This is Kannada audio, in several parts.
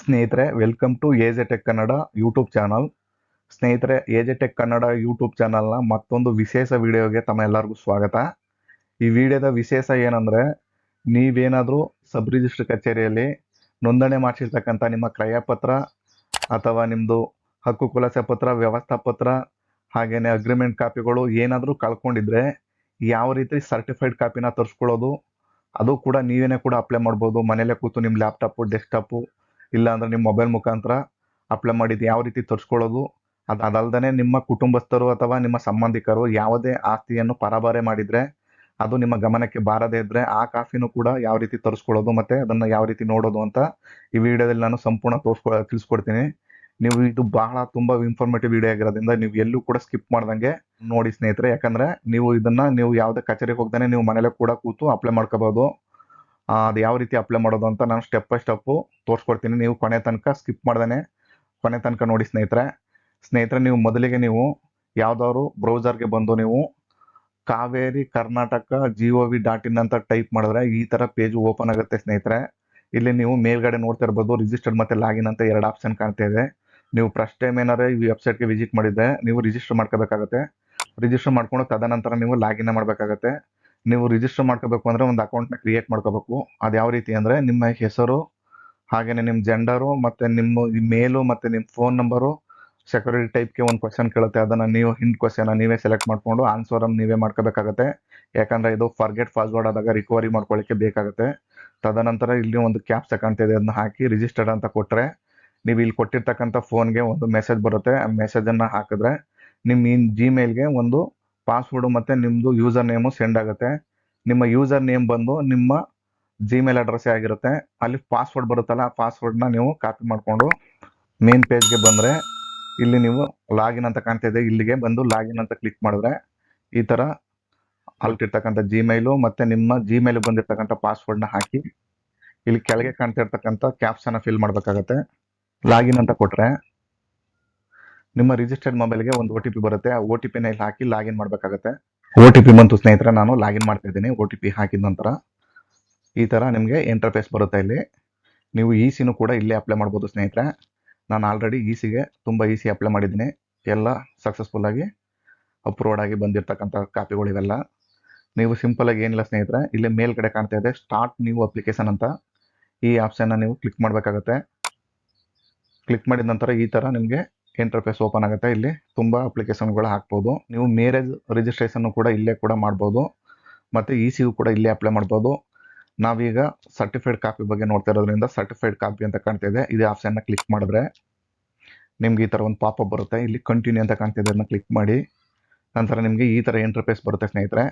ಸ್ನೇಹಿತರೆ welcome to AJ tech Kannada YouTube channel ಸ್ನೇಹಿತರೆ ಎಜೆ ಟೆಕ್ ಕನ್ನಡ ಯೂಟ್ಯೂಬ್ ಚಾನಲ್ನ ಮತ್ತೊಂದು ವಿಶೇಷ ವಿಡಿಯೋಗೆ ತಮ್ಮ ಎಲ್ಲರಿಗೂ ಸ್ವಾಗತ. ಈ ವಿಡಿಯೋದ ವಿಶೇಷ ಏನಂದರೆ, ನೀವೇನಾದರೂ ಸಬ್ ರಿಜಿಸ್ಟರ್ ಕಚೇರಿಯಲ್ಲಿ ನೋಂದಣಿ ಮಾಡಿಸಿರ್ತಕ್ಕಂಥ ನಿಮ್ಮ ಕ್ರಯಪತ್ರ ಅಥವಾ ನಿಮ್ಮದು ಹಕ್ಕು ಕುಲಸೆ ಪತ್ರ, ವ್ಯವಸ್ಥಾ ಪತ್ರ ಹಾಗೆಯೇ ಅಗ್ರಿಮೆಂಟ್ ಕಾಪಿಗಳು ಏನಾದರೂ ಕಳ್ಕೊಂಡಿದ್ರೆ ಯಾವ ರೀತಿ ಸರ್ಟಿಫೈಡ್ ಕಾಪಿನ ತರಿಸ್ಕೊಳ್ಳೋದು, ಅದು ಕೂಡ ನೀವೇನೇ ಕೂಡ ಅಪ್ಲೈ ಮಾಡ್ಬೋದು. ಮನೇಲೆ ಕೂತು ನಿಮ್ಮ ಲ್ಯಾಪ್ಟಾಪು ಡೆಸ್ಕ್ಟಾಪು ಇಲ್ಲ ಅಂದ್ರೆ ನಿಮ್ಮ ಮೊಬೈಲ್ ಮುಖಾಂತರ ಅಪ್ಲೈ ಮಾಡಿದ್ದು ಯಾವ ರೀತಿ ತರಿಸ್ಕೊಳ್ಳೋದು, ಅದು ಅದಲ್ದೇ ನಿಮ್ಮ ಕುಟುಂಬಸ್ಥರು ಅಥವಾ ನಿಮ್ಮ ಸಂಬಂಧಿಕರು ಯಾವುದೇ ಆಸ್ತಿಯನ್ನು ಪರಭಾರೆ ಮಾಡಿದರೆ, ಅದು ನಿಮ್ಮ ಗಮನಕ್ಕೆ ಬಾರದೇ ಇದ್ದರೆ ಆ ಕಾಫಿನೂ ಕೂಡ ಯಾವ ರೀತಿ ತರಿಸ್ಕೊಳ್ಳೋದು ಮತ್ತು ಅದನ್ನು ಯಾವ ರೀತಿ ನೋಡೋದು ಅಂತ ಈ ವಿಡಿಯೋದಲ್ಲಿ ನಾನು ಸಂಪೂರ್ಣ ತೋರಿಸ್ಕೊ, ತಿಳಿಸ್ಕೊಡ್ತೀನಿ. ನೀವು ಇದು ಬಹಳ ತುಂಬ ಇನ್ಫಾರ್ಮೇಟಿವ್ ವಿಡಿಯೋ ಆಗಿರೋದ್ರಿಂದ ನೀವು ಎಲ್ಲೂ ಕೂಡ ಸ್ಕಿಪ್ ಮಾಡ್ದಂಗೆ ನೋಡಿ ಸ್ನೇಹಿತರೆ. ಯಾಕಂದರೆ ನೀವು ಇದನ್ನು ನೀವು ಯಾವುದೇ ಕಚೇರಿಗೆ ಹೋಗ್ದೇ ನೀವು ಮನೇಲೆ ಕೂಡ ಕೂತು ಅಪ್ಲೈ ಮಾಡ್ಕೋಬೋದು. ಅದು ಯಾವ ರೀತಿ ಅಪ್ಲೈ ಮಾಡೋದು ಅಂತ ನಾನು ಸ್ಟೆಪ್ ಬೈ ಸ್ಟೆಪ್ಪು ತೋರಿಸ್ಕೊಡ್ತೀನಿ. ನೀವು ಕೊನೆ ತನಕ ಸ್ಕಿಪ್ ಮಾಡ್ದೇ ಕೊನೆ ತನಕ ನೋಡಿ ಸ್ನೇಹಿತರೆ. ಸ್ನೇಹಿತರೆ, ನೀವು ಮೊದಲಿಗೆ ನೀವು ಯಾವುದಾದ್ರು ಬ್ರೌಸರ್ಗೆ ಬಂದು ನೀವು Kaveri, Karnataka G V dot in ಅಂತ ಟೈಪ್ ಮಾಡಿದ್ರೆ ಈ ಥರ ಪೇಜ್ ಓಪನ್ ಆಗುತ್ತೆ ಸ್ನೇಹಿತರೆ. ಇಲ್ಲಿ ನೀವು ಮೇಲ್ಗಡೆ ನೋಡ್ತಾ ಇರ್ಬೋದು ರಿಜಿಸ್ಟರ್ ಮತ್ತು ಲಾಗಿನ್ ಅಂತ ಎರಡು ಆಪ್ಷನ್ ಕಾಣ್ತಾ ಇದೆ. ನೀವು ಫಸ್ಟ್ ಟೈಮ್ ಏನಾದ್ರು ಈ ವೆಬ್ಸೈಟ್ಗೆ ವಿಸಿಟ್ ಮಾಡಿದ್ದೆ ನೀವು ರಿಜಿಸ್ಟರ್ ಮಾಡ್ಕೋಬೇಕಾಗತ್ತೆ. ರಿಜಿಸ್ಟರ್ ಮಾಡ್ಕೊಂಡು ತದನಂತರ ನೀವು ಲಾಗಿನ್ ಮಾಡಬೇಕಾಗತ್ತೆ. ನೀವು ರಿಜಿಸ್ಟರ್ ಮಾಡ್ಕೋಬೇಕು ಅಂದರೆ ಒಂದು ಅಕೌಂಟ್ನ ಕ್ರಿಯೇಟ್ ಮಾಡ್ಕೋಬೇಕು. ಅದು ಯಾವ ರೀತಿ ಅಂದರೆ ನಿಮ್ಮ ಹೆಸರು ಹಾಗೆಯೇ ನಿಮ್ಮ ಜೆಂಡರು ಮತ್ತು ನಿಮ್ಮ ಮೇಲು ಮತ್ತು ನಿಮ್ಮ ಫೋನ್ ನಂಬರು ಸೆಕ್ಯೂರಿಟಿ ಟೈಪ್ಗೆ ಒಂದು ಕ್ವಶನ್ ಕೇಳುತ್ತೆ. ಅದನ್ನು ನೀವು ಹಿಂಟ್ ಕ್ವಶನ್ನ ನೀವೇ ಸೆಲೆಕ್ಟ್ ಮಾಡಿಕೊಂಡು ಆನ್ಸರನ್ನು ನೀವೇ ಮಾಡ್ಕೋಬೇಕಾಗತ್ತೆ. ಯಾಕಂದರೆ ಇದು ಫರ್ಗೆಟ್ ಪಾಸ್ವರ್ಡ್ ಆದಾಗ ರಿಕವರಿ ಮಾಡ್ಕೊಳ್ಳಿಕ್ಕೆ ಬೇಕಾಗುತ್ತೆ. ತದನಂತರ ಇಲ್ಲಿ ಒಂದು ಕ್ಯಾಪ್ಸ ಇದೆ ಅದನ್ನ ಹಾಕಿ ರಿಜಿಸ್ಟರ್ಡ್ ಅಂತ ಕೊಟ್ಟರೆ ನೀವು ಇಲ್ಲಿ ಕೊಟ್ಟಿರ್ತಕ್ಕಂಥ ಫೋನ್ಗೆ ಒಂದು ಮೆಸೇಜ್ ಬರುತ್ತೆ. ಆ ಮೆಸೇಜನ್ನು ಹಾಕಿದ್ರೆ ನಿಮ್ಮ ಇನ್ ಜಿಮೇಲ್ಗೆ ಒಂದು ಪಾಸ್ವರ್ಡು ಮತ್ತು ನಿಮ್ಮದು ಯೂಸರ್ ನೇಮು ಸೆಂಡ್ ಆಗುತ್ತೆ. ನಿಮ್ಮ ಯೂಸರ್ ನೇಮ್ ಬಂದು ನಿಮ್ಮ ಜಿಮೇಲ್ ಅಡ್ರೆಸ್ಸೇ ಆಗಿರುತ್ತೆ. ಅಲ್ಲಿ ಪಾಸ್ವರ್ಡ್ ಬರುತ್ತಲ್ಲ, ಆ ಪಾಸ್ವರ್ಡ್ನ ನೀವು ಕಾಪಿ ಮಾಡಿಕೊಂಡು ಮೇನ್ ಪೇಜ್ಗೆ ಬಂದರೆ ಇಲ್ಲಿ ನೀವು ಲಾಗಿನ್ ಅಂತ ಕಾಣ್ತಾ ಇದೆ. ಇಲ್ಲಿಗೆ ಬಂದು ಲಾಗಿನ್ ಅಂತ ಕ್ಲಿಕ್ ಮಾಡಿದ್ರೆ ಈ ಥರ ಅಲ್ಟಿರ್ತಕ್ಕಂಥ ಜಿಮೇಲು ಮತ್ತು ನಿಮ್ಮ ಜಿಮೇಲ್ ಬಂದಿರ್ತಕ್ಕಂಥ ಪಾಸ್ವರ್ಡ್ನ ಹಾಕಿ ಇಲ್ಲಿ ಕೆಳಗೆ ಕಾಣ್ತಾ ಇರ್ತಕ್ಕಂಥ ಕ್ಯಾಪ್ಸನ್ನ ಫಿಲ್ ಮಾಡಬೇಕಾಗತ್ತೆ. ಲಾಗಿನ್ ಅಂತ ಕೊಟ್ಟರೆ ನಿಮ್ಮ ರಿಜಿಸ್ಟರ್ಡ್ ಮೊಬೈಲ್ಗೆ ಒಂದು ಒ ಟಿ ಪಿ ಬರುತ್ತೆ. ಆ ಒ ಟಿ ಪಿನ ಇಲ್ಲಿ ಹಾಕಿ ಲಾಗಿನ್ ಮಾಡಬೇಕಾಗತ್ತೆ. ಒ ಟಿ ಪಿ ಬಂತು ಸ್ನೇಹಿತರೆ, ನಾನು ಲಾಗಿನ್ ಮಾಡ್ತಾ ಇದ್ದೀನಿ. ಒ ಟಿ ಪಿ ಹಾಕಿದ ನಂತರ ಈ ಥರ ನಿಮಗೆ ಇಂಟರ್ಫೇಸ್ ಬರುತ್ತೆ ಇಲ್ಲಿ. ನೀವು ಇ ಸಿನೂ ಕೂಡ ಇಲ್ಲೇ ಅಪ್ಲೈ ಮಾಡ್ಬೋದು ಸ್ನೇಹಿತರೆ. ನಾನು ಆಲ್ರೆಡಿ ಇ ಸಿಗೆ ತುಂಬ ಇ ಸಿ ಅಪ್ಲೈ ಮಾಡಿದ್ದೀನಿ. ಎಲ್ಲ ಸಕ್ಸಸ್ಫುಲ್ಲಾಗಿ ಅಪ್ರೂವ್ಡ್ ಆಗಿ ಬಂದಿರತಕ್ಕಂಥ ಕಾಪಿಗಳು ಇವೆಲ್ಲ. ನೀವು ಸಿಂಪಲಾಗಿ ಏನಿಲ್ಲ ಸ್ನೇಹಿತರೆ, ಇಲ್ಲಿ ಮೇಲ್ಗಡೆ ಕಾಣ್ತಾ ಇದೆ. ಸ್ಟಾರ್ಟ್ ನ್ಯೂ ಅಪ್ಲಿಕೇಶನ್ ಅಂತ. ಈ ಆಪ್ಷನ್ನ ನೀವು ಕ್ಲಿಕ್ ಮಾಡಬೇಕಾಗತ್ತೆ. ಕ್ಲಿಕ್ ಮಾಡಿದ ನಂತರ ಈ ಥರ ನಿಮಗೆ ಇಂಟರ್ಫೇಸ್ ಓಪನ್ ಆಗುತ್ತೆ. ಇಲ್ಲಿ ತುಂಬ ಅಪ್ಲಿಕೇಶನ್ಗಳು ಹಾಕ್ಬೋದು. ನೀವು ಮ್ಯಾರೇಜ್ ರಿಜಿಸ್ಟ್ರೇಷನ್ನು ಕೂಡ ಇಲ್ಲೇ ಕೂಡ ಮಾಡ್ಬೋದು. ಮತ್ತು ಇ ಸಿಗೂ ಕೂಡ ಇಲ್ಲೇ ಅಪ್ಲೈ ಮಾಡ್ಬೋದು. ನಾವೀಗ ಸರ್ಟಿಫೈಡ್ ಕಾಪಿ ಬಗ್ಗೆ ನೋಡ್ತಾ ಇರೋದ್ರಿಂದ ಸರ್ಟಿಫೈಡ್ ಕಾಪಿ ಅಂತ ಕಾಣ್ತಿದೆ ಇದೆ. ಆಪ್ಷನ್ನ ಕ್ಲಿಕ್ ಮಾಡಿದ್ರೆ ನಿಮ್ಗೆ ಈ ಥರ ಒಂದು ಪಾಪಪ್ ಬರುತ್ತೆ. ಇಲ್ಲಿ ಕಂಟಿನ್ಯೂ ಅಂತ ಕಾಣ್ತಿದೆ ಅದನ್ನ ಕ್ಲಿಕ್ ಮಾಡಿ. ನಂತರ ನಿಮಗೆ ಈ ಥರ ಇಂಟರ್ಫೇಸ್ ಬರುತ್ತೆ, ಸ್ನೇಹಿತರೆ.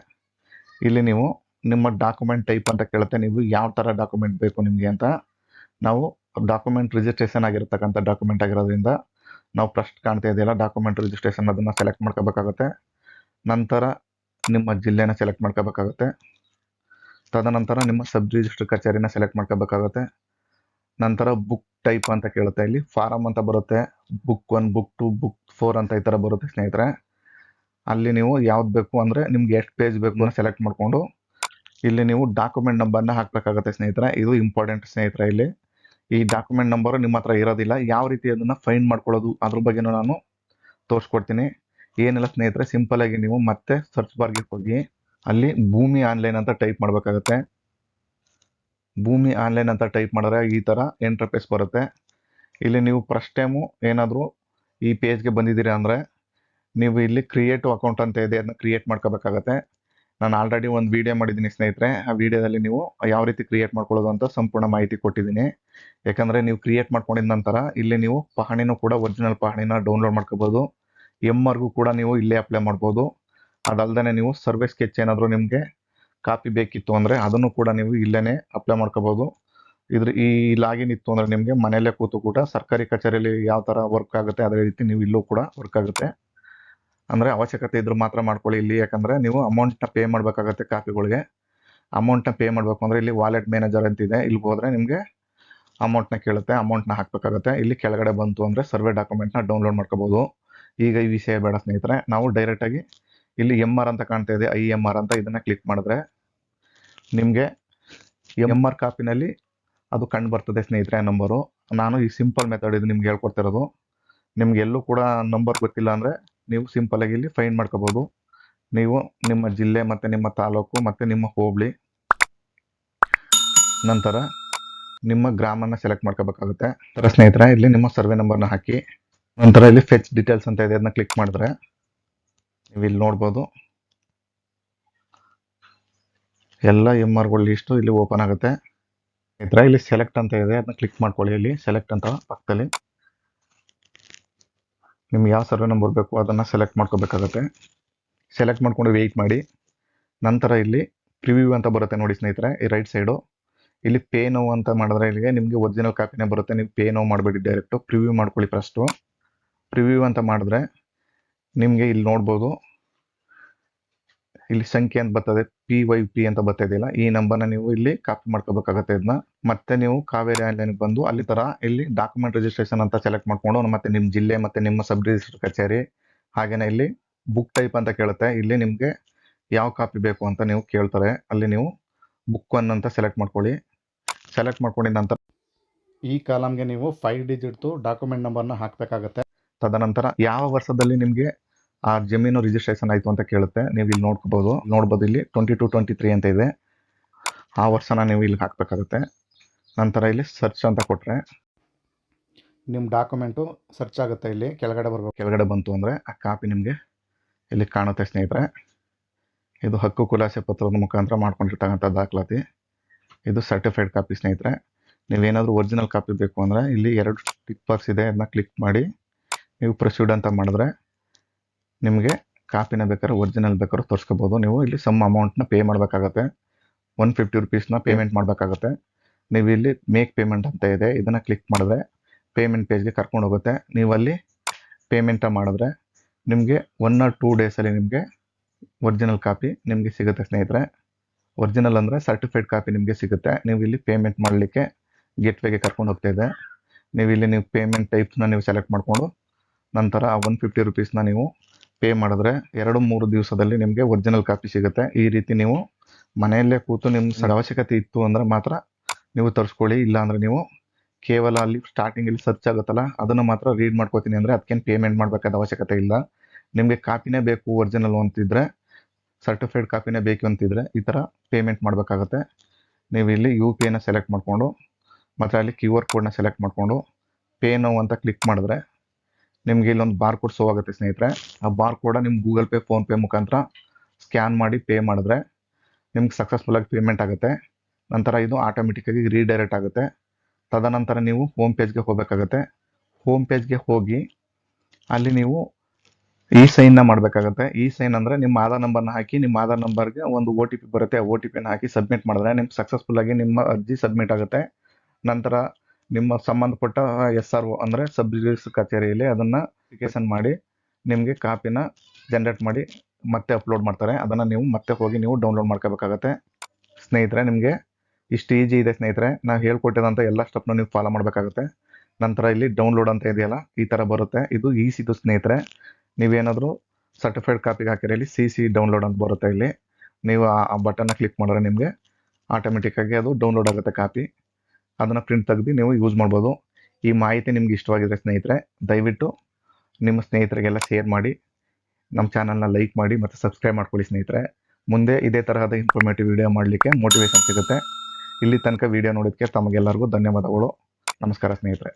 ಇಲ್ಲಿ ನೀವು ನಿಮ್ಮ ಡಾಕ್ಯುಮೆಂಟ್ ಟೈಪ್ ಅಂತ ಕೇಳುತ್ತೆ. ನೀವು ಯಾವ ಥರ ಡಾಕ್ಯುಮೆಂಟ್ ಬೇಕು ನಿಮಗೆ ಅಂತ. ನಾವು ಡಾಕ್ಯುಮೆಂಟ್ ರಿಜಿಸ್ಟ್ರೇಷನ್ ಆಗಿರತಕ್ಕಂಥ ಡಾಕ್ಯುಮೆಂಟ್ ಆಗಿರೋದ್ರಿಂದ ನಾವು ಫಸ್ಟ್ ಕಾಣ್ತಾ ಇದೆಯಲ್ಲ ಡಾಕ್ಯುಮೆಂಟ್ ರಿಜಿಸ್ಟ್ರೇಷನ್ ಅದನ್ನು ಸೆಲೆಕ್ಟ್ ಮಾಡ್ಕೋಬೇಕಾಗುತ್ತೆ. ನಂತರ ನಿಮ್ಮ ಜಿಲ್ಲೆನ ಸೆಲೆಕ್ಟ್ ಮಾಡ್ಕೋಬೇಕಾಗುತ್ತೆ. ತದನಂತರ ನಿಮ್ಮ ಸಬ್ ರಿಜಿಸ್ಟರ್ ಕಚೇರಿನ ಸೆಲೆಕ್ಟ್ ಮಾಡ್ಕೋಬೇಕಾಗುತ್ತೆ. ನಂತರ ಬುಕ್ ಟೈಪ್ ಅಂತ ಕೇಳುತ್ತೆ ಇಲ್ಲಿ. ಫಾರಮ್ ಅಂತ ಬರುತ್ತೆ. Book one book two book four ಅಂತ ಈ ಥರ ಬರುತ್ತೆ ಸ್ನೇಹಿತರೆ. ಅಲ್ಲಿ ನೀವು ಯಾವ್ದು ಬೇಕು ಅಂದರೆ ನಿಮ್ಗೆ ಎಷ್ಟು ಪೇಜ್ ಬೇಕು ಅಂತ ಸೆಲೆಕ್ಟ್ ಮಾಡಿಕೊಂಡು ಇಲ್ಲಿ ನೀವು ಡಾಕ್ಯುಮೆಂಟ್ ನಂಬರ್ನ ಹಾಕಬೇಕಾಗತ್ತೆ ಸ್ನೇಹಿತರೆ. ಇದು ಇಂಪಾರ್ಟೆಂಟ್ ಸ್ನೇಹಿತರೆ ಇಲ್ಲಿ. ಈ ಡಾಕ್ಯುಮೆಂಟ್ ನಂಬರು ನಿಮ್ಮ ಹತ್ರ ಇರೋದಿಲ್ಲ. ಯಾವ ರೀತಿ ಅದನ್ನು ಫೈಂಡ್ ಮಾಡ್ಕೊಳ್ಳೋದು ಅದ್ರ ಬಗ್ಗೆನೂ ನಾನು ತೋರಿಸ್ಕೊಡ್ತೀನಿ. ಏನೆಲ್ಲ ಸ್ನೇಹಿತರೆ ಸಿಂಪಲ್ ಆಗಿ ನೀವು ಮತ್ತೆ ಸರ್ಚ್ ಬಾರ್ಗೆ ಹೋಗಿ, ಅಲ್ಲಿ ಭೂಮಿ ಆನ್ಲೈನ್ ಅಂತ ಟೈಪ್ ಮಾಡಬೇಕಾಗತ್ತೆ. ಭೂಮಿ ಆನ್ಲೈನ್ ಅಂತ ಟೈಪ್ ಮಾಡಿದ್ರೆ ಈ ಥರ ಇಂಟರ್ಫೇಸ್ ಬರುತ್ತೆ. ಇಲ್ಲಿ ನೀವು ಫಸ್ಟ್ ಟೈಮು ಏನಾದರೂ ಈ ಪೇಜ್ಗೆ ಬಂದಿದ್ದೀರಿ ಅಂದರೆ, ನೀವು ಇಲ್ಲಿ ಕ್ರಿಯೇಟ್ ಅಕೌಂಟ್ ಅಂತ ಇದೆ, ಅದನ್ನ ಕ್ರಿಯೇಟ್ ಮಾಡ್ಕೋಬೇಕಾಗತ್ತೆ. ನಾನು ಆಲ್ರೆಡಿ ಒಂದು ವಿಡಿಯೋ ಮಾಡಿದ್ದೀನಿ ಸ್ನೇಹಿತರೆ. ಆ ವಿಡಿಯೋದಲ್ಲಿ ನೀವು ಯಾವ ರೀತಿ ಕ್ರಿಯೇಟ್ ಮಾಡ್ಕೊಳ್ಳೋದು ಅಂತ ಸಂಪೂರ್ಣ ಮಾಹಿತಿ ಕೊಟ್ಟಿದ್ದೀನಿ. ಯಾಕಂದರೆ ನೀವು ಕ್ರಿಯೇಟ್ ಮಾಡ್ಕೊಂಡಿದ ನಂತರ ಇಲ್ಲಿ ನೀವು ಪಹಣಿನೂ ಕೂಡ ಒರಿಜಿನಲ್ ಪಹಣಿನ ಡೌನ್ಲೋಡ್ ಮಾಡ್ಕೋಬೋದು. ಎಂ ಆರ್ಗೂ ಕೂಡ ನೀವು ಇಲ್ಲೇ ಅಪ್ಲೈ ಮಾಡ್ಬೋದು. ಅದಲ್ದೇ ನೀವು ಸರ್ವೆ ಸ್ಕೆಚ್ ಏನಾದರೂ ನಿಮಗೆ ಕಾಪಿ ಬೇಕಿತ್ತು ಅಂದರೆ ಅದನ್ನು ಕೂಡ ನೀವು ಇಲ್ಲೇ ಅಪ್ಲೈ ಮಾಡ್ಕೋಬೋದು. ಇದ್ರ ಈ ಲಾಗಿನ್ ಇತ್ತು ಅಂದರೆ ನಿಮಗೆ ಮನೆಯಲ್ಲೇ ಕೂತು ಕೂಡ ಸರ್ಕಾರಿ ಕಚೇರಿಯಲ್ಲಿ ಯಾವ ಥರ ವರ್ಕ್ ಆಗುತ್ತೆ, ಅದೇ ರೀತಿ ನೀವು ಇಲ್ಲೂ ಕೂಡ ವರ್ಕ್ ಆಗುತ್ತೆ. ಅಂದರೆ ಅವಶ್ಯಕತೆ ಇದ್ರೂ ಮಾತ್ರ ಮಾಡ್ಕೊಳ್ಳಿ ಇಲ್ಲಿ. ಯಾಕಂದರೆ ನೀವು ಅಮೌಂಟ್ನ ಪೇ ಮಾಡಬೇಕಾಗತ್ತೆ ಕಾಪಿಗಳಿಗೆ ಅಮೌಂಟ್ನ ಪೇ ಮಾಡಬೇಕು ಅಂದರೆ ಇಲ್ಲಿ ವಾಲೆಟ್ ಮ್ಯಾನೇಜರ್ ಅಂತಿದೆ. ಇಲ್ಲಿ ಹೋದರೆ ನಿಮಗೆ ಅಮೌಂಟ್ನ ಕೇಳುತ್ತೆ ಅಮೌಂಟ್ನ ಹಾಕಬೇಕಾಗತ್ತೆ. ಇಲ್ಲಿ ಕೆಳಗಡೆ ಬಂತು ಅಂದರೆ ಸರ್ವೆ ಡಾಕ್ಯುಮೆಂಟ್ನ ಡೌನ್ಲೋಡ್ ಮಾಡ್ಕೋಬೋದು. ಈಗ ಈ ವಿಷಯ ಬೇಡ ಸ್ನೇಹಿತರೆ, ನಾವು ಡೈರೆಕ್ಟಾಗಿ ಇಲ್ಲಿ ಎಂ ಆರ್ ಅಂತ ಕಾಣ್ತಾ ಇದೆ ಐ ಎಂ ಆರ್ ಅಂತ ಇದನ್ನು ಕ್ಲಿಕ್ ಮಾಡಿದ್ರೆ ನಿಮಗೆ ಎಂ ಆರ್ ಕಾಪಿನಲ್ಲಿ ಅದು ಕಂಡು ಬರ್ತದೆ ಸ್ನೇಹಿತರೆ ನಂಬರು. ನಾನು ಈ ಸಿಂಪಲ್ ಮೆಥಡ್ ಇದು ನಿಮ್ಗೆ ಹೇಳ್ಕೊಡ್ತಿರೋದು ನಿಮ್ಗೆ ಎಲ್ಲೂ ಕೂಡ ನಂಬರ್ ಗೊತ್ತಿಲ್ಲ ಅಂದರೆ ನೀವು ಸಿಂಪಲಾಗಿ ಇಲ್ಲಿ ಫೈಂಡ್ ಮಾಡ್ಕೋಬೋದು. ನೀವು ನಿಮ್ಮ ಜಿಲ್ಲೆ ಮತ್ತು ನಿಮ್ಮ ತಾಲೂಕು ಮತ್ತು ನಿಮ್ಮ ಹೋಬಳಿ. ನಂತರ ನಿಮ್ಮ ಗ್ರಾಮನ ಸೆಲೆಕ್ಟ್ ಮಾಡ್ಕೋಬೇಕಾಗುತ್ತೆ. ಥರ ಸ್ನೇಹಿತರೆ, ಇಲ್ಲಿ ನಿಮ್ಮ ಸರ್ವೆ ನಂಬರ್ನ ಹಾಕಿ. ನಂತರ ಇಲ್ಲಿ ಫೆಚ್ ಡೀಟೇಲ್ಸ್ ಅಂತ ಇದೆ, ಅದನ್ನ ಕ್ಲಿಕ್ ಮಾಡಿದ್ರೆ ನೀವು ಇಲ್ಲಿ ನೋಡ್ಬೋದು. ಎಲ್ಲ ಎಂ ಆರ್ಗಳ ಲಿಸ್ಟು ಇಲ್ಲಿ ಓಪನ್ ಆಗುತ್ತೆ. ಸ್ನೇಹಿತರೆ, ಇಲ್ಲಿ ಸೆಲೆಕ್ಟ್ ಅಂತ ಇದೆ, ಅದನ್ನ ಕ್ಲಿಕ್ ಮಾಡ್ಕೊಳ್ಳಿ. ಇಲ್ಲಿ ಸೆಲೆಕ್ಟ್ ಅಂತ ಪಕ್ಕದಲ್ಲಿ ನಿಮ್ಗೆ ಯಾವ ಸರ್ವೆ ನಂಬರ್ ಬೇಕು ಅದನ್ನು ಸೆಲೆಕ್ಟ್ ಮಾಡ್ಕೋಬೇಕಾಗತ್ತೆ. ಸೆಲೆಕ್ಟ್ ಮಾಡಿಕೊಂಡು ವೆಯ್ಟ್ ಮಾಡಿ. ನಂತರ ಇಲ್ಲಿ ಪ್ರಿವ್ಯೂ ಅಂತ ಬರುತ್ತೆ ನೋಡಿ ಸ್ನೇಹಿತರೆ, ಈ ರೈಟ್ ಸೈಡು ಇಲ್ಲಿ ಪೇ ನೋವು ಅಂತ ಮಾಡಿದ್ರೆ ಇಲ್ಲಿಗೆ ನಿಮಗೆ ಒರಿಜಿನಲ್ ಕಾಪಿನೇ ಬರುತ್ತೆ. ನೀವು ಪೇ ನೋವು ಮಾಡಬೇಡಿ ಡೈರೆಕ್ಟು ಪ್ರಿವ್ಯೂ ಮಾಡ್ಕೊಳ್ಳಿ ಫಸ್ಟು ಪ್ರಿವ್ಯೂ ಅಂತ ಮಾಡಿದ್ರೆ ನಿಮಗೆ ಇಲ್ಲಿ ನೋಡ್ಬೋದು. ಇಲ್ಲಿ ಸಂಖ್ಯೆ ಅಂತ ಬರ್ತದೆ ಪಿ ವೈ ಪಿ ಅಂತ ಬರ್ತಾ ಈ ನಂಬರ್ನ ನೀವು ಇಲ್ಲಿ ಕಾಪಿ ಮಾಡ್ಕೋಬೇಕಾಗತ್ತೆ ಇದನ್ನ ಮತ್ತೆ ನೀವು ಕಾವೇರಿ ಆನ್ಲೈನ್ಗೆ ಬಂದು ಅಲ್ಲಿ ತರ ಇಲ್ಲಿ ಡಾಕ್ಯುಮೆಂಟ್ ರಿಜಿಸ್ಟ್ರೇಷನ್ ಅಂತ ಸೆಲೆಕ್ಟ್ ಮಾಡ್ಕೊಂಡು ಮತ್ತೆ ನಿಮ್ಮ ಜಿಲ್ಲೆ ಮತ್ತೆ ನಿಮ್ಮ ಸಬ್ ರಿಜಿಸ್ಟರ್ ಕಚೇರಿ ಹಾಗೇನೆ ಇಲ್ಲಿ ಬುಕ್ ಟೈಪ್ ಅಂತ ಕೇಳುತ್ತೆ. ಇಲ್ಲಿ ನಿಮಗೆ ಯಾವ ಕಾಪಿ ಬೇಕು ಅಂತ ನೀವು ಕೇಳ್ತಾರೆ. ಅಲ್ಲಿ ನೀವು ಬುಕ್ ಒನ್ ಅಂತ ಸೆಲೆಕ್ಟ್ ಮಾಡ್ಕೊಳ್ಳಿ. ಸೆಲೆಕ್ಟ್ ಮಾಡ್ಕೊಂಡಿದ್ದ ನಂತರ ಈ ಕಾಲಮ್ಗೆ ನೀವು ಫೈವ್ ಡಿಜಿಟ್ದು ಡಾಕ್ಯುಮೆಂಟ್ ನಂಬರ್ನ ಹಾಕಬೇಕಾಗತ್ತೆ. ತದನಂತರ ಯಾವ ವರ್ಷದಲ್ಲಿ ನಿಮಗೆ ಆ ಜಮೀನು ರಿಜಿಸ್ಟ್ರೇಷನ್ ಆಯಿತು ಅಂತ ಕೇಳುತ್ತೆ. ನೀವು ಇಲ್ಲಿ ನೋಡ್ಕೋಬೋದು. ನೋಡ್ಬೋದು ಇಲ್ಲಿ ಟ್ವೆಂಟಿ ಟು ಟ್ವೆಂಟಿ ತ್ರೀ ಅಂತ ಇದೆ. ಆ ವರ್ಷನ ನೀವು ಇಲ್ಲಿ ಹಾಕಬೇಕಾಗುತ್ತೆ. ನಂತರ ಇಲ್ಲಿ ಸರ್ಚ್ ಅಂತ ಕೊಟ್ಟರೆ ನಿಮ್ಮ ಡಾಕ್ಯುಮೆಂಟು ಸರ್ಚ್ ಆಗುತ್ತೆ ಇಲ್ಲಿ. ಕೆಳಗಡೆ ಬರ್ಬೇಕು. ಕೆಳಗಡೆ ಬಂತು ಅಂದರೆ ಆ ಕಾಪಿ ನಿಮಗೆ ಇಲ್ಲಿ ಕಾಣುತ್ತೆ ಸ್ನೇಹಿತರೆ. ಇದು ಹಕ್ಕು ಕುಲಾಸೆ ಪತ್ರದ ಮುಖಾಂತರ ಮಾಡ್ಕೊಂಡಿರ್ತಕ್ಕಂಥ ದಾಖಲಾತಿ. ಇದು ಸರ್ಟಿಫೈಡ್ ಕಾಪಿ ಸ್ನೇಹಿತರೆ. ನೀವೇನಾದರೂ ಒರಿಜಿನಲ್ ಕಾಪಿ ಬೇಕು ಅಂದರೆ ಇಲ್ಲಿ ಎರಡು ಟಿಕ್ ಬಾಕ್ಸ್ ಇದೆ. ಅದನ್ನ ಕ್ಲಿಕ್ ಮಾಡಿ ನೀವು ಪ್ರೊಸೀಡ್ ಅಂತ ಮಾಡಿದ್ರೆ ನಿಮಗೆ ಕಾಪಿನ ಬೇಕಾದ್ರೆ ಒರಿಜಿನಲ್ ಬೇಕಾದ್ರೂ ತೋರಿಸ್ಕೋಬೋದು. ನೀವು ಇಲ್ಲಿ ಸಮ್ ಅಮೌಂಟ್ನ ಪೇ ಮಾಡಬೇಕಾಗತ್ತೆ. ಒನ್ ಫಿಫ್ಟಿ ರುಪೀಸ್ನ ಪೇಮೆಂಟ್ ಮಾಡಬೇಕಾಗತ್ತೆ. ನೀವು ಇಲ್ಲಿ ಮೇಕ್ ಪೇಮೆಂಟ್ ಅಂತ ಇದೆ. ಇದನ್ನು ಕ್ಲಿಕ್ ಮಾಡಿದ್ರೆ ಪೇಮೆಂಟ್ ಪೇಜ್ಗೆ ಕರ್ಕೊಂಡು ಹೋಗುತ್ತೆ. ನೀವು ಅಲ್ಲಿ ಪೇಮೆಂಟ ಮಾಡಿದ್ರೆ ನಿಮಗೆ ಒನ್ ಆರ್ ಟೂ ಡೇಸಲ್ಲಿ ನಿಮಗೆ ಒರಿಜಿನಲ್ ಕಾಪಿ ನಿಮಗೆ ಸಿಗುತ್ತೆ ಸ್ನೇಹಿತರೆ. ಒರಿಜಿನಲ್ ಅಂದರೆ ಸರ್ಟಿಫೈಡ್ ಕಾಪಿ ನಿಮಗೆ ಸಿಗುತ್ತೆ. ನೀವು ಇಲ್ಲಿ ಪೇಮೆಂಟ್ ಮಾಡಲಿಕ್ಕೆ ಗೇಟ್ವೇಗೆ ಕರ್ಕೊಂಡು ಹೋಗ್ತಾ ಇದೆ. ನೀವು ಇಲ್ಲಿ ನೀವು ಪೇಮೆಂಟ್ ಟೈಪ್ಸ್ನ ನೀವು ಸೆಲೆಕ್ಟ್ ಮಾಡಿಕೊಂಡು ನಂತರ ಒನ್ ಫಿಫ್ಟಿ ರುಪೀಸ್ನ ನೀವು ಪೇ ಮಾಡಿದ್ರೆ ಎರಡು ಮೂರು ದಿವಸದಲ್ಲಿ ನಿಮಗೆ ಒರಿಜಿನಲ್ ಕಾಪಿ ಸಿಗುತ್ತೆ. ಈ ರೀತಿ ನೀವು ಮನೆಯಲ್ಲೇ ಕೂತು ನಿಮ್ಮ ಅವಶ್ಯಕತೆ ಇತ್ತು ಅಂದರೆ ಮಾತ್ರ ನೀವು ತರಿಸ್ಕೊಳ್ಳಿ ಇಲ್ಲಾಂದರೆ ನೀವು ಕೇವಲ ಅಲ್ಲಿ ಸ್ಟಾರ್ಟಿಂಗಲ್ಲಿ ಸರ್ಚ್ ಆಗುತ್ತಲ್ಲ ಅದನ್ನು ಮಾತ್ರ ರೀಡ್ ಮಾಡ್ಕೋತೀನಿ ಅಂದರೆ ಅದಕ್ಕೇನು ಪೇಮೆಂಟ್ ಮಾಡಬೇಕಾದ ಅವಶ್ಯಕತೆ ಇಲ್ಲ. ನಿಮಗೆ ಕಾಪಿನೇ ಬೇಕು ಒರಿಜಿನಲ್ ಅಂತಿದ್ರೆ ಸರ್ಟಿಫೈಡ್ ಕಾಪಿನೇ ಬೇಕು ಅಂತಿದ್ರೆ ಈ ಥರ ಪೇಮೆಂಟ್ ಮಾಡಬೇಕಾಗತ್ತೆ. ನೀವು ಇಲ್ಲಿ ಯು ಪಿ ಐನ ಸೆಲೆಕ್ಟ್ ಮಾಡಿಕೊಂಡು ಮತ್ತು ಅಲ್ಲಿ ಕ್ಯೂ ಆರ್ ಕೋಡ್ನ ಸೆಲೆಕ್ಟ್ ಮಾಡಿಕೊಂಡು ಪೇ ನೋವು ಅಂತ ಕ್ಲಿಕ್ ಮಾಡಿದ್ರೆ ನಿಮಗೆ ಇಲ್ಲೊಂದು ಬಾರ್ ಕೋಡ್ ಶೋ ಆಗುತ್ತೆ ಸ್ನೇಹಿತರೆ. ಆ ಬಾರ್ ಕೋಡ ನಿಮ್ಮ ಗೂಗಲ್ ಪೇ ಫೋನ್ಪೇ ಮುಖಾಂತರ ಸ್ಕ್ಯಾನ್ ಮಾಡಿ ಪೇ ಮಾಡಿದ್ರೆ ನಿಮ್ಗೆ ಸಕ್ಸಸ್ಫುಲ್ಲಾಗಿ ಪೇಮೆಂಟ್ ಆಗುತ್ತೆ. ನಂತರ ಇದು ಆಟೋಮೆಟಿಕ್ಕಾಗಿ ರೀಡೈರೆಕ್ಟ್ ಆಗುತ್ತೆ. ತದನಂತರ ನೀವು ಹೋಮ್ ಪೇಜ್ಗೆ ಹೋಗಬೇಕಾಗತ್ತೆ. ಹೋಮ್ ಪೇಜ್ಗೆ ಹೋಗಿ ಅಲ್ಲಿ ನೀವು ಈ ಸೈನ್ನ ಮಾಡಬೇಕಾಗತ್ತೆ. ಈ ಸೈನ್ ಅಂದರೆ ನಿಮ್ಮ ಆಧಾರ್ ನಂಬರ್ನ ಹಾಕಿ ನಿಮ್ಮ ಆಧಾರ್ ನಂಬರ್ಗೆ ಒಂದು ಒ ಟಿ ಪಿ ಬರುತ್ತೆ. ಒ ಟಿ ಪಿನ ಹಾಕಿ ಸಬ್ಮಿಟ್ ಮಾಡಿದ್ರೆ ನಿಮ್ಗೆ ಸಕ್ಸಸ್ಫುಲ್ಲಾಗಿ ನಿಮ್ಮ ಅರ್ಜಿ ಸಬ್ಮಿಟ್ ಆಗುತ್ತೆ. ನಂತರ ನಿಮ್ಮ ಸಂಬಂಧಪಟ್ಟ ಎಸ್ ಆರ್ ಒ ಅಂದರೆ ಸಬ್ ಕಚೇರಿಯಲ್ಲಿ ಅದನ್ನು ಅಪ್ಲಿಕೇಶನ್ ಮಾಡಿ, ನಿಮಗೆ ಕಾಪಿನ ಜನ್ರೇಟ್ ಮಾಡಿ ಮತ್ತೆ ಅಪ್ಲೋಡ್ ಮಾಡ್ತಾರೆ. ಅದನ್ನು ನೀವು ಮತ್ತೆ ಹೋಗಿ ನೀವು ಡೌನ್ಲೋಡ್ ಮಾಡ್ಕೋಬೇಕಾಗತ್ತೆ. ಸ್ನೇಹಿತರೆ, ನಿಮಗೆ ಇಷ್ಟು ಈಜಿ ಇದೆ ಸ್ನೇಹಿತರೆ. ನಾವು ಹೇಳ್ಕೊಟ್ಟಿದಂಥ ಎಲ್ಲ ಸ್ಟೆಪ್ನ ನೀವು ಫಾಲೋ ಮಾಡಬೇಕಾಗುತ್ತೆ. ನಂತರ ಇಲ್ಲಿ ಡೌನ್ಲೋಡ್ ಅಂತ ಇದೆಯಲ್ಲ, ಈ ಥರ ಬರುತ್ತೆ. ಇದು ಈಸಿದು ಸ್ನೇಹಿತರೆ. ನೀವೇನಾದರೂ ಸರ್ಟಿಫೈಡ್ ಕಾಪಿಗೆ ಹಾಕಿರಿ ಇಲ್ಲಿ ಸಿ ಸಿ ಡೌನ್ಲೋಡ್ ಅಂತ ಬರುತ್ತೆ ಇಲ್ಲಿ. ನೀವು ಆ ಬಟನ್ನ ಕ್ಲಿಕ್ ಮಾಡಿದ್ರೆ ನಿಮಗೆ ಆಟೋಮೆಟಿಕ್ಕಾಗಿ ಅದು ಡೌನ್ಲೋಡ್ ಆಗುತ್ತೆ ಕಾಪಿ ಅದನ್ನು ಪ್ರಿಂಟ್ ತೆಗೆದು ನೀವು ಯೂಸ್ ಮಾಡ್ಬೋದು. ಈ ಮಾಹಿತಿ ನಿಮ್ಗೆ ಇಷ್ಟವಾಗಿದೆ ಸ್ನೇಹಿತರೆ, ದಯವಿಟ್ಟು ನಿಮ್ಮ ಸ್ನೇಹಿತರಿಗೆಲ್ಲ ಶೇರ್ ಮಾಡಿ, ನಮ್ಮ ಚಾನಲ್ನ ಲೈಕ್ ಮಾಡಿ ಮತ್ತು ಸಬ್ಸ್ಕ್ರೈಬ್ ಮಾಡ್ಕೊಳ್ಳಿ ಸ್ನೇಹಿತರೆ. ಮುಂದೆ ಇದೇ ತರಹದ ಇನ್ಫಾರ್ಮೇಟಿವ್ ವಿಡಿಯೋ ಮಾಡಲಿಕ್ಕೆ ಮೋಟಿವೇಶನ್ ಸಿಗುತ್ತೆ. ಇಲ್ಲಿ ತನಕ ವಿಡಿಯೋ ನೋಡೋದಕ್ಕೆ ತಮಗೆಲ್ಲರಿಗೂ ಧನ್ಯವಾದಗಳು. ನಮಸ್ಕಾರ ಸ್ನೇಹಿತರೆ.